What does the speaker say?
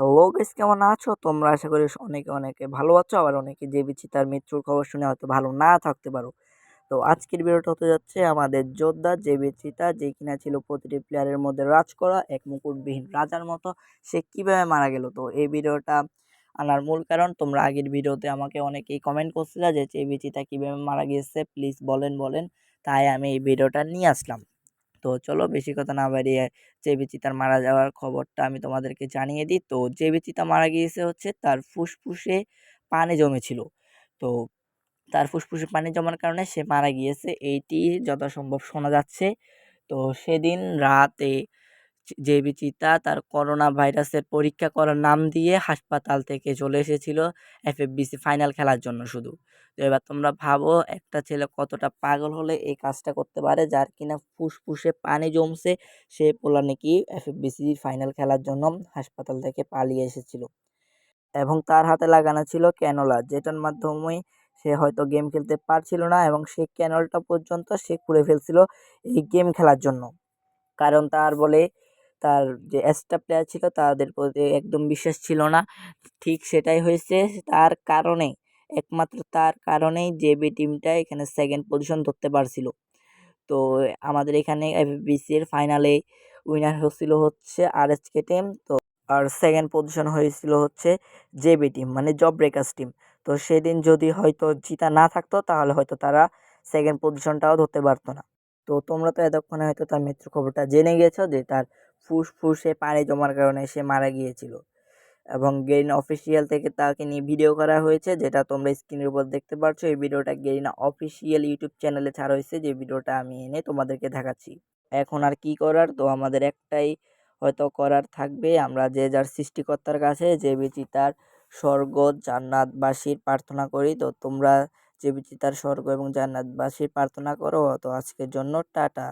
Hello guys কেমন আছো? তোমরা আশা করি অনেকে অনেকে ভালো আছো। আবার অনেকে যে বিচি তার মৃত্যুর খবর শুনে হয়তো ভালো না থাকতে পারো। তো আজকের ভিডিওটা হতে যাচ্ছে আমাদের যোদ্ধা যে বিচিতা যে কিনা ছিল প্রতিটি প্লেয়ারের মধ্যে রাজ করা, এক মুকুটবিহীন রাজার মতো। সে কীভাবে মারা গেল? তো এই ভিডিওটা আনার মূল কারণ, তোমরা আগের ভিডিওতে আমাকে অনেকেই কমেন্ট করছিলে যে এই বিচিতা কীভাবে মারা গিয়েছে? প্লিজ বলেন বলেন। তাই আমি এই ভিডিওটা নিয়ে আসলাম। তো চলো বেশি কথা না বাড়িয়ে যে বেচিতার মারা যাওয়ার খবরটা আমি তোমাদেরকে জানিয়ে দিই। তো যে বেচিতা মারা গিয়েছে হচ্ছে তার ফুসফুসে পানি জমেছিল। তো তার ফুসফুসে পানি জমার কারণে সে মারা গিয়েছে। এইটি যথাসম্ভব শোনা যাচ্ছে। তো সেদিন রাতে যে বিচিতা তার করোনা ভাইরাসের পরীক্ষা করার নাম দিয়ে হাসপাতাল থেকে চলে এসেছিল এফএফবিসি ফাইনাল খেলার জন্য শুধু। তো এবার তোমরা ভাবো, একটা ছেলে কতটা পাগল হলে এই কাজটা করতে পারে, যার কিনা ফুসফুসে পানি জমছে, সে পোলা নাকি এফএফবিসি ফাইনাল খেলার জন্য হাসপাতাল থেকে পালিয়ে এসেছিল। এবং তার হাতে লাগানো ছিল ক্যানোলা, যেটার মাধ্যমে সে হয়তো গেম খেলতে পারছিল না এবং সেই ক্যানলটা পর্যন্ত সে খুলে ফেলছিল এই গেম খেলার জন্য। কারণ তার বলে তার যে স্টাফ প্লেয়ার ছিল তাদের প্রতি একদম বিশ্বাস ছিল না। ঠিক সেটাই হয়েছে, তার কারণে, একমাত্র তার কারণেই জেবি টিমটা এখানে সেকেন্ড পজিশন ধরতে পারছিল। তো আমাদের এখানে এফবিসির ফাইনালে উইনার হচ্ছিল হচ্ছে আর এস কে টিম তো আর সেকেন্ড পজিশন হয়েছিল হচ্ছে জেবি টিম মানে জব ব্রেকার্স টিম তো সেদিন যদি হয়তো জিতা না থাকতো, তাহলে হয়তো তারা সেকেন্ড পজিশনটাও ধরতে পারতো না। তো তোমরা তো এতক্ষণে হয়তো তার মৃত্যুর খবরটা জেনে গেছো যে তার ফুসফুসে পানি জমার কারণে সে মারা গিয়েছিল। এবং গেরিনা অফিসিয়াল থেকে তাকে নিয়ে ভিডিও করা হয়েছে, যেটা তোমরা স্ক্রিনের উপর দেখতে পাচ্ছ এই ভিডিওটা গেরিনা অফিসিয়াল ইউটিউব চ্যানেলে ছাড়া হয়েছে, যে ভিডিওটা আমি এনে তোমাদেরকে দেখাচ্ছি। এখন আর কি করার? তো আমাদের একটাই হয়তো করার থাকবে। আমরা যে যার সৃষ্টিকর্তার কাছে যে বেচি তার স্বর্গ, জান্নাতবাসীর প্রার্থনা করি, তো তোমরা যে বেচি তার স্বর্গ এবং জান্নাতবাসীর প্রার্থনা করো। তো আজকের জন্য টাটা।